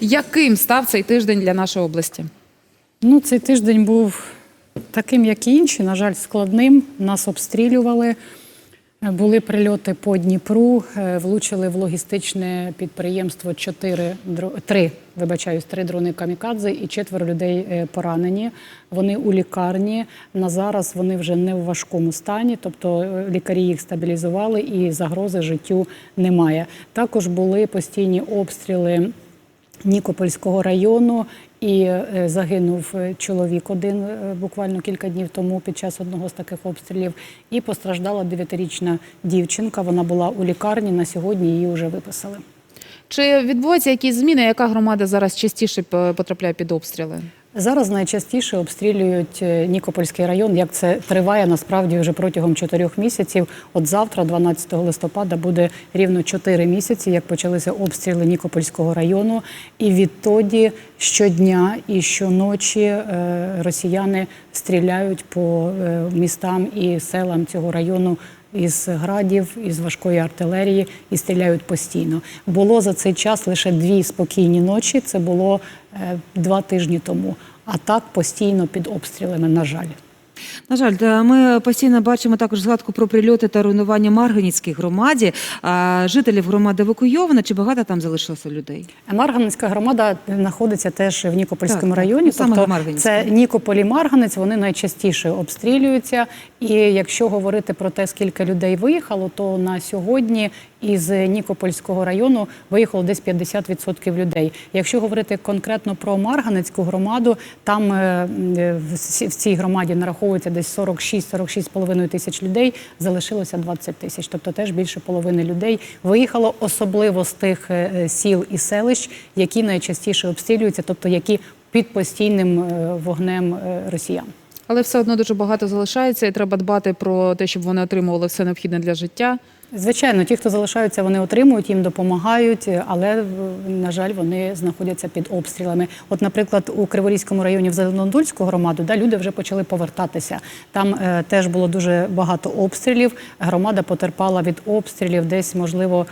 Яким став цей тиждень для нашої області? Ну, цей тиждень був таким, як і інші, на жаль, складним. Нас обстрілювали. Були прильоти по Дніпру, е, влучили в логістичне підприємство чотири дро- три, вибачаюсь, три дрони камікадзе і четверо людей е, поранені. Вони у лікарні. На зараз вони вже не в важкому стані, тобто е, лікарі їх стабілізували і загрози життю немає. Також були постійні обстріли. Нікопольського району і е, загинув е, чоловік один е, буквально кілька днів тому під час одного з таких обстрілів. І постраждала дев'ятирічна дівчинка. Вона була у лікарні. На сьогодні її вже виписали. Чи відбуваються якісь зміни? Яка громада зараз частіше потрапляє під обстріли? Зараз найчастіше обстрілюють е, Нікопольський район. Як це триває насправді вже протягом чотирьох місяців. От завтра, 12 листопада, буде рівно чотири місяці, як почалися обстріли Нікопольського району. І відтоді щодня і щоночі е, росіяни стріляють по е, містам і селам цього району. Із градів, із важкої артилерії і стріляють постійно. Було за цей час лише дві спокійні ночі. Це було е, два тижні тому. А так постійно під обстрілами, на жаль. На жаль, ми постійно бачимо також згадку про прильоти та руйнування Марганецькій громаді. Жителів громади евакуйовано. Чи багато там залишилося людей? Марганецька громада знаходиться теж в Нікопольському Так, так. районі. Саме тобто це Нікополь і Марганець, вони найчастіше обстрілюються. І якщо говорити про те, скільки людей виїхало, то на сьогодні із Нікопольського району виїхало десь 50% людей. Якщо говорити конкретно про Марганецьку громаду, там е, е, в цій громаді нараховується десь 46-46,5 тисяч людей, залишилося 20 тисяч, тобто теж більше половини людей виїхало, особливо з тих е, е, сіл і селищ, які найчастіше обстрілюються, тобто які під постійним е, вогнем росіян. Але все одно дуже багато залишається, і треба дбати про те, щоб вони отримували все необхідне для життя. Звичайно, ті, хто залишаються, вони отримують, їм допомагають, але на жаль, вони знаходяться під обстрілами. От, наприклад, у Криворізькому районі в Зеленодольську громаду, да, люди вже почали повертатися. Там е, теж було дуже багато обстрілів. Громада потерпала від обстрілів десь, можливо.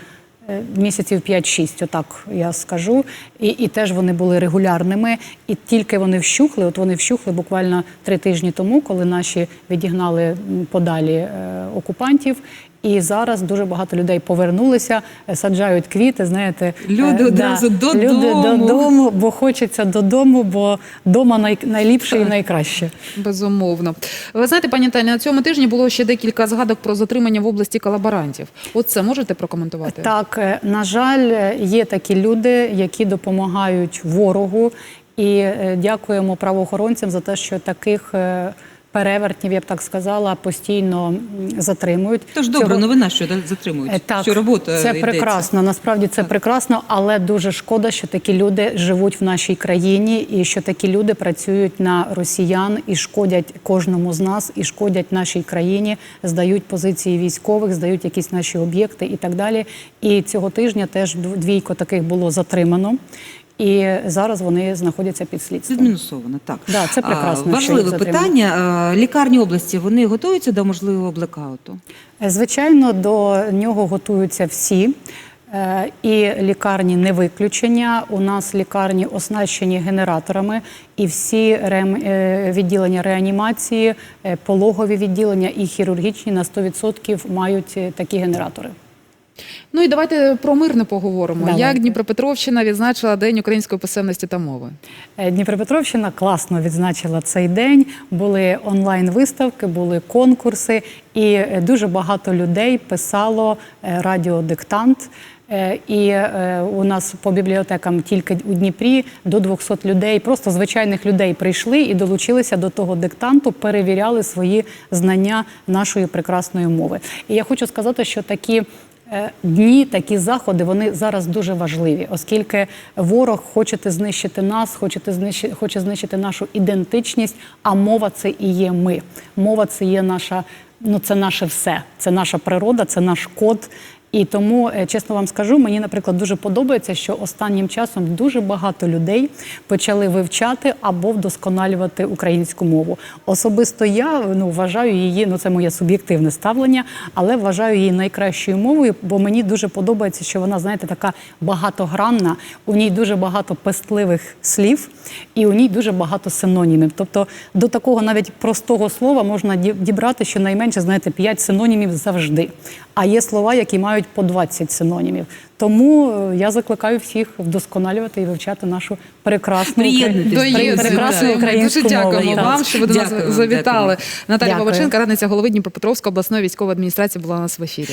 е, Місяців 5-6, отак я скажу, і, і теж вони були регулярними. І тільки вони вщухли. От вони вщухли буквально три тижні тому, коли наші відігнали подалі е, окупантів. І зараз дуже багато людей повернулися, е, саджають квіти. Знаєте, Люди е, одразу додому. Люди додому, бо хочеться додому, бо дома най, найліпше і найкраще. Безумовно. Ви знаєте, пані Таня, на цьому тижні було ще декілька згадок про затримання в області колаборантів. От це можете прокоментувати? Так, е, на жаль, є такі люди, які допомагають ворогу, і дякуємо правоохоронцям за те, що таких. Перевертнів, я б так сказала, постійно затримують. Тож добра Цього- новина, що затримують. Е, Так, що робота це йдеться. прекрасно. Насправді це прекрасно, але дуже шкода, що такі люди живуть в нашій країні, і що такі люди працюють на росіян і шкодять кожному з нас, і шкодять нашій країні, здають позиції військових, здають якісь наші об'єкти і так далі. І цього тижня теж дв- двійко таких було затримано. І зараз вони знаходяться під слідством. Відмінусовано, так. Да, це прекрасно, А, Важливе питання. Лікарні області вони готуються до можливого блекауту? Е, Звичайно, до нього готуються всі. Е, І лікарні не виключення. У нас лікарні оснащені генераторами, і всі е, відділення реанімації, е, пологові відділення і хірургічні на 100% мають е, такі генератори. Ну і давайте про мирне поговоримо. Давайте. Як Дніпропетровщина відзначила День української писемності та мови? Е, Дніпропетровщина класно відзначила цей день. Були онлайн-виставки, були конкурси, і е, дуже багато людей писало е, радіодиктант. І у нас по бібліотекам тільки у Дніпрі до 200 людей, просто звичайних людей прийшли і долучилися до того диктанту, перевіряли свої знання нашої прекрасної мови. І я хочу сказати, що такі Дні, такі заходи, вони зараз дуже важливі, оскільки ворог хоче знищити нас, хоче знищити, хоче знищити нашу ідентичність. А мова це і є ми. Мова це є наша, ну це наше все, це наша природа, це наш код. І тому, е, чесно вам скажу, мені, наприклад, дуже подобається, що останнім часом дуже багато людей почали вивчати або вдосконалювати українську мову. Особисто я ну вважаю її, ну це моє суб'єктивне ставлення, але вважаю її найкращою мовою, бо мені дуже подобається, що вона, знаєте, така багатогранна, у ній дуже багато пестливих слів, і у ній дуже багато синонімів. Тобто до такого навіть простого слова можна дібрати щонайменше, знаєте, 5 синонімів завжди. А є слова, які мають по 20 синонімів. Тому е, я закликаю всіх вдосконалювати і вивчати нашу прекрасну Приєднуйтесь. прекрасну українську Дуже мову. дякуємо Так. вам, що ви до нас завітали. дякую. Наталя. Бабаченка, радниця голови Дніпропетровської обласної військової адміністрації, була у нас в ефірі.